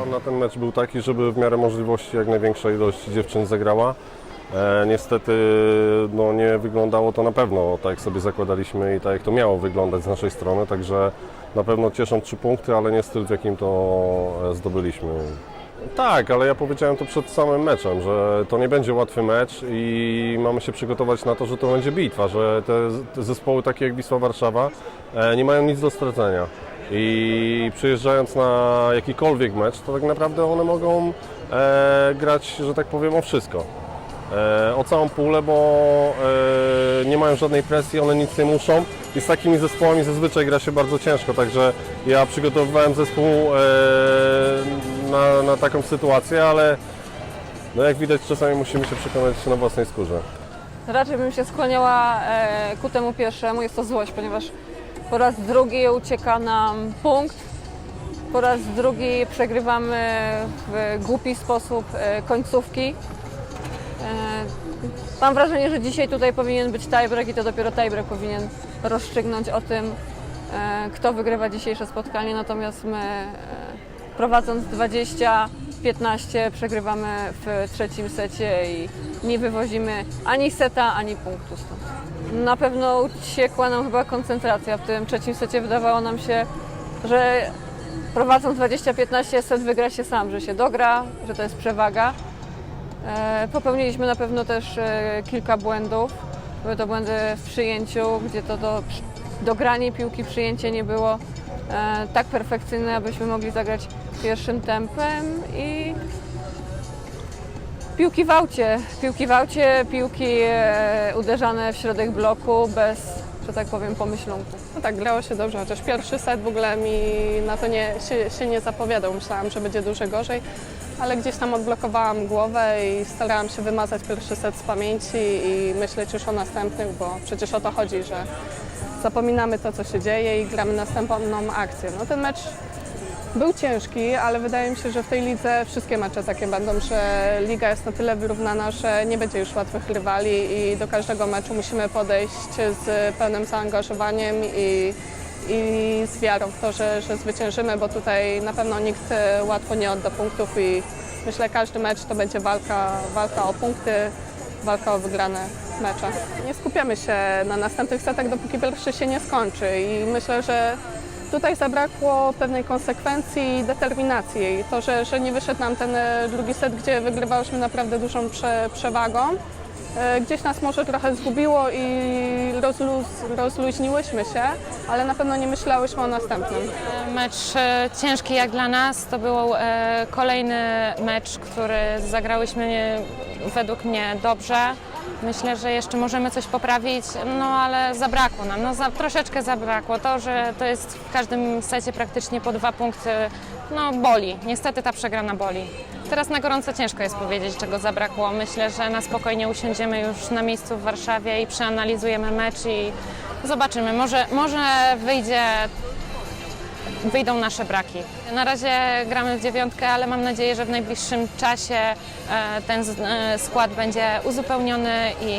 Plan na ten mecz był taki, żeby w miarę możliwości jak największa ilość dziewczyn zagrała. E, niestety no, nie wyglądało to na pewno tak, jak sobie zakładaliśmy i tak, jak to miało wyglądać z naszej strony, także na pewno cieszą trzy punkty, ale nie styl, w jakim to e, zdobyliśmy. Tak, ale ja powiedziałem to przed samym meczem, że to nie będzie łatwy mecz i mamy się przygotować na to, że to będzie bitwa, że te, te zespoły takie jak Wisła Warszawa e, nie mają nic do stracenia. I przyjeżdżając na jakikolwiek mecz, to tak naprawdę one mogą e, grać, że tak powiem, o wszystko. E, o całą pulę, bo e, nie mają żadnej presji, one nic nie muszą i z takimi zespołami zazwyczaj gra się bardzo ciężko, także ja przygotowywałem zespół e, na, na taką sytuację, ale no jak widać czasami musimy się przekonać na własnej skórze. Raczej bym się skłaniała e, ku temu pierwszemu. Jest to złość, ponieważ po raz drugi ucieka nam punkt. Po raz drugi przegrywamy w głupi sposób e, końcówki. E, mam wrażenie, że dzisiaj tutaj powinien być tiebreak i to dopiero tiebreak powinien rozstrzygnąć o tym, e, kto wygrywa dzisiejsze spotkanie. Natomiast my prowadząc 20 15 przegrywamy w trzecim secie i nie wywozimy ani seta, ani punktu stąd. Na pewno uciekła nam chyba koncentracja. W tym trzecim secie wydawało nam się, że prowadząc 20-15 set wygra się sam, że się dogra, że to jest przewaga. E, popełniliśmy na pewno też e, kilka błędów. Były to błędy w przyjęciu, gdzie to do, dogranie piłki, przyjęcie nie było tak perfekcyjne, abyśmy mogli zagrać pierwszym tempem i piłki w aucie, piłki w aucie, piłki e, uderzane w środek bloku bez, że tak powiem, pomyślunku. No tak, grało się dobrze, chociaż pierwszy set w ogóle mi na to nie, się, się nie zapowiadał. Myślałam, że będzie dużo gorzej, ale gdzieś tam odblokowałam głowę i starałam się wymazać pierwszy set z pamięci i myśleć już o następnych, bo przecież o to chodzi, że zapominamy to, co się dzieje i gramy następną akcję. No ten mecz był ciężki, ale wydaje mi się, że w tej lidze wszystkie mecze takie będą, że liga jest na tyle wyrównana, że nie będzie już łatwych rywali i do każdego meczu musimy podejść z pełnym zaangażowaniem i, i z wiarą w to, że, że zwyciężymy, bo tutaj na pewno nikt e, łatwo nie odda punktów i myślę, że każdy mecz to będzie walka, walka o punkty, walka o wygrane Nie skupiamy się na następnych setach, dopóki pierwszy się nie skończy i myślę, że Tutaj zabrakło pewnej konsekwencji i determinacji. To, że, że nie wyszedł nam ten e, drugi set, gdzie wygrywałyśmy naprawdę dużą prze, przewagą, e, gdzieś nas może trochę zgubiło i rozluz, rozluźniłyśmy się, ale na pewno nie myślałyśmy o następnym. Mecz e, ciężki jak dla nas. To był kolejny mecz, który zagrałyśmy według mnie dobrze. Myślę, że jeszcze możemy coś poprawić, no ale zabrakło nam. No, za, troszeczkę zabrakło. To, że to jest w każdym secie praktycznie po dwa punkty, no boli. Niestety ta przegrana boli. Teraz na gorąco ciężko jest powiedzieć, czego zabrakło. Myślę, że na spokojnie usiądziemy już na miejscu w Warszawie i przeanalizujemy mecz i zobaczymy. Może, może wyjdzie wyjdą nasze braki. Na razie gramy w dziewiątkę, ale mam nadzieję, że w najbliższym czasie e, ten e, skład będzie uzupełniony i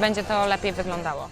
będzie to lepiej wyglądało.